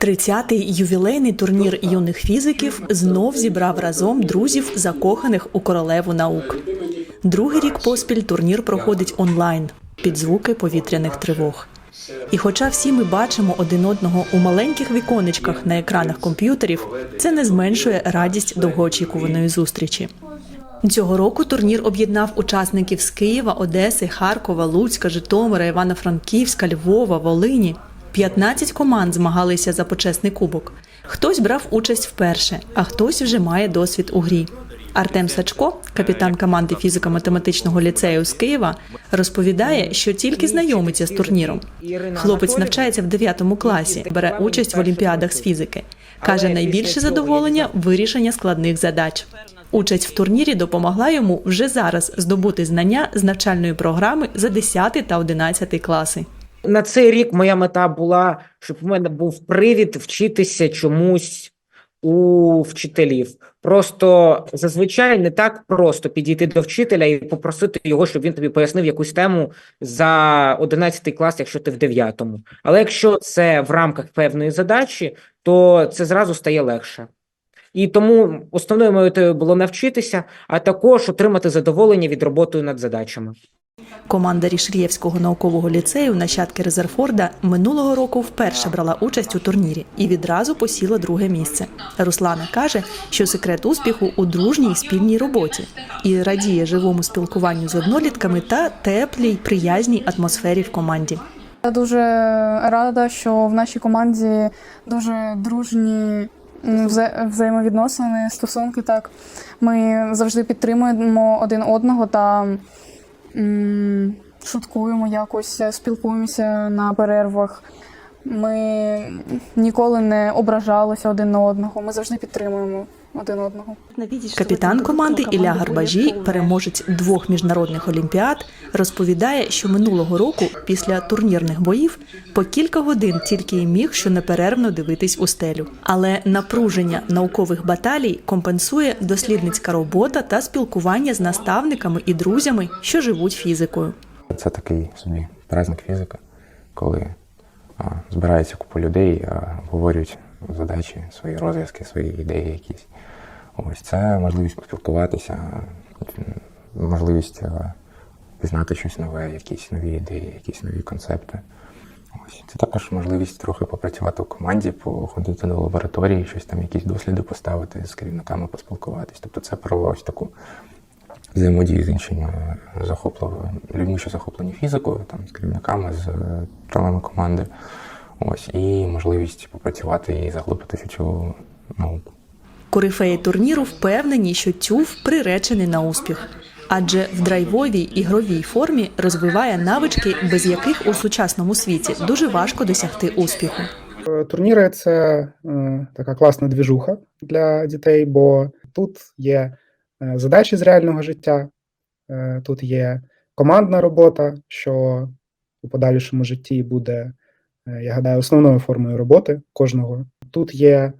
30-й ювілейний турнір юних фізиків знов зібрав разом друзів, закоханих у королеву наук. Другий рік поспіль турнір проходить онлайн під звуки повітряних тривог. І хоча всі ми бачимо один одного у маленьких віконечках на екранах комп'ютерів, це не зменшує радість довгоочікуваної зустрічі. Цього року турнір об'єднав учасників з Києва, Одеси, Харкова, Луцька, Житомира, Івано-Франківська, Львова, Волині. 15 команд змагалися за почесний кубок. Хтось брав участь вперше, а хтось вже має досвід у грі. Артем Сачко, капітан команди фізико-математичного ліцею з Києва, розповідає, що тільки знайомиться з турніром. Хлопець навчається в 9 класі, бере участь в олімпіадах з фізики. Каже, найбільше задоволення вирішення складних задач. Участь в турнірі допомогла йому вже зараз здобути знання з навчальної програми за 10 та 11 класи. На цей рік моя мета була, щоб у мене був привід вчитися чомусь у вчителів. Просто зазвичай не так просто підійти до вчителя і попросити його, щоб він тобі пояснив якусь тему за 11 клас, якщо ти в 9. Але якщо це в рамках певної задачі, то це зразу стає легше. І тому основною метою було навчитися, а також отримати задоволення від роботи над задачами. Команда Рішельєвського наукового ліцею нащадки Резерфорда минулого року вперше брала участь у турнірі і відразу посіла друге місце. Руслана каже, що секрет успіху у дружній спільній роботі і радіє живому спілкуванню з однолітками та теплій приязній атмосфері в команді. Я дуже рада, що в нашій команді дуже дружні вза- взаємовідносини, стосунки. Так ми завжди підтримуємо один одного та шуткуємо якось, спілкуємося на перервах. Ми ніколи не ображалися один на одного. Ми завжди підтримуємо один одного. Капітан команди Ілля Гарбажій, переможець двох міжнародних олімпіад, розповідає, що минулого року, після турнірних боїв, по кілька годин тільки й міг щонеперервно дивитись у стелю. Але напруження наукових баталій компенсує дослідницька робота та спілкування з наставниками і друзями, що живуть фізикою. Це такий собі праздник фізика, коли а, збирається купа людей, а, обговорюють задачі, свої розв'язки, свої ідеї якісь. Ось це можливість поспілкуватися, можливість а, пізнати щось нове, якісь нові ідеї, якісь нові концепти. Ось це також можливість трохи попрацювати в команді, походити до лабораторії, щось там, якісь досліди поставити з керівниками, поспілкуватись. Тобто це про ось таку взаємодію з іншими захопленими людьми, що захоплені фізикою, там з керівниками, з е, членами команди. Ось і можливість попрацювати і заглибитися цю науку. Корифеї турніру впевнені, що тюф приречений на успіх, адже в драйвовій ігровій формі розвиває навички, без яких у сучасному світі дуже важко досягти успіху. Турніри це е, така класна двіжуха для дітей, бо тут є е, задачі з реального життя, е, тут є командна робота, що у подальшому житті буде, я гадаю, основною формою роботи кожного. Тут є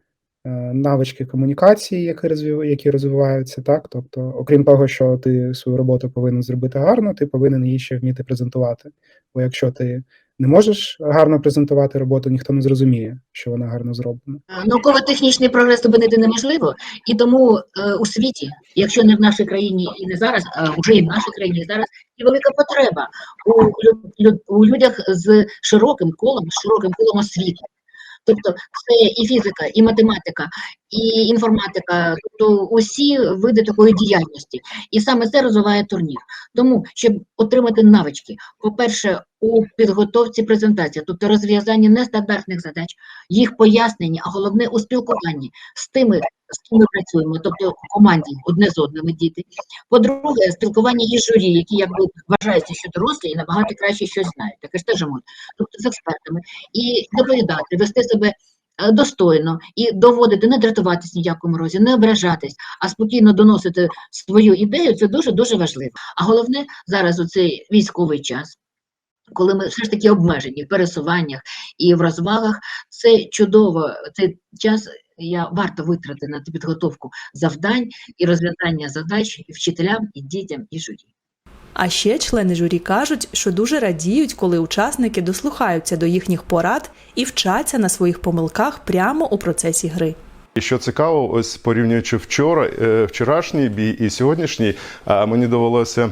е, навички комунікації, які які розвиваються, так. Тобто, окрім того, що ти свою роботу повинен зробити гарно, ти повинен її ще вміти презентувати. Бо якщо ти не можеш гарно презентувати роботу, ніхто не зрозуміє, що вона гарно зроблена. Науково-технічний прогрес зупинити неможливо, і тому е, у світі, якщо не в нашій країні і не зараз, а вже і в нашій країні зараз, є велика потреба у, у людях з широким колом, з широким колом освіти. Тобто це і фізика, і математика, і інформатика, тобто усі види такої діяльності. І саме це розвиває турнір. Тому, щоб отримати навички, по-перше, у підготовці презентації, тобто розв'язанні нестандартних задач, їх поясненні, а головне у спілкуванні з тими, з ким ми працюємо, тобто в команді одне з одними діти. По-друге, спілкування із журі, які якби вважаються, що дорослі і набагато краще щось знають, таке ж теж можна, тобто з експертами, і доповідати, вести себе. Е, Достойно і доводити, не дратуватись ні в якому разі, не ображатись, а спокійно доносити свою ідею, це дуже дуже важливо. А головне зараз у цей військовий час, коли ми все ж таки обмежені в пересуваннях і в розвагах, це чудово. Цей час я варто витрати на підготовку завдань і розв'язання задач і вчителям, і дітям, і журі. А ще члени журі кажуть, що дуже радіють, коли учасники дослухаються до їхніх порад і вчаться на своїх помилках прямо у процесі гри. І що цікаво, ось порівнюючи вчора, е, вчорашній бій і сьогоднішній, е, мені довелося.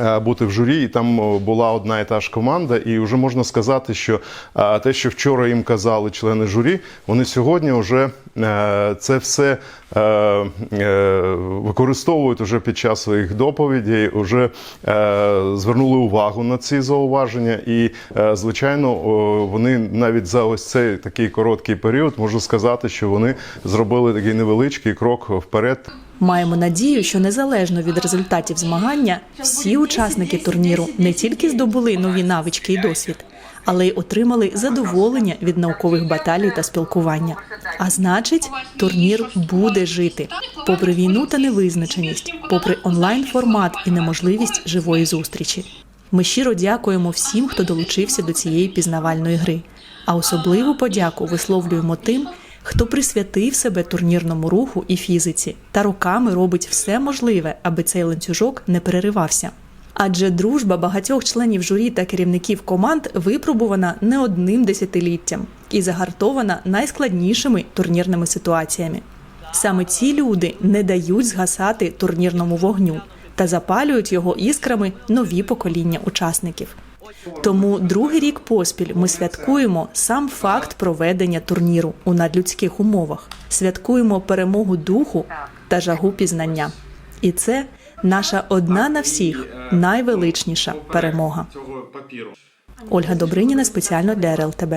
Е, Бути в журі, і там була одна і та ж команда, і вже можна сказати, що е, те, що вчора їм казали члени журі, вони сьогодні вже е, це все використовують уже під час своїх доповідей, вже звернули увагу на ці зауваження, і звичайно, вони навіть за ось цей такий короткий період можу сказати, що вони зробили такий невеличкий крок вперед. Маємо надію, що незалежно від результатів змагання, всі учасники турніру не тільки здобули нові навички і досвід, але й отримали задоволення від наукових баталій та спілкування. А значить, турнір буде жити, попри війну та невизначеність, попри онлайн формат і неможливість живої зустрічі. Ми щиро дякуємо всім, хто долучився до цієї пізнавальної гри. А особливу подяку висловлюємо тим, хто присвятив себе турнірному руху і фізиці та роками робить все можливе, аби цей ланцюжок не переривався. Адже дружба багатьох членів журі та керівників команд випробувана не одним десятиліттям і загартована найскладнішими турнірними ситуаціями. Саме ці люди не дають згасати турнірному вогню та запалюють його іскрами нові покоління учасників. Тому другий рік поспіль ми святкуємо сам факт проведення турніру у надлюдських умовах, святкуємо перемогу духу та жагу пізнання. І це наша одна на всіх найвеличніша перемога. Ольга Добриніна спеціально для РЛТБ.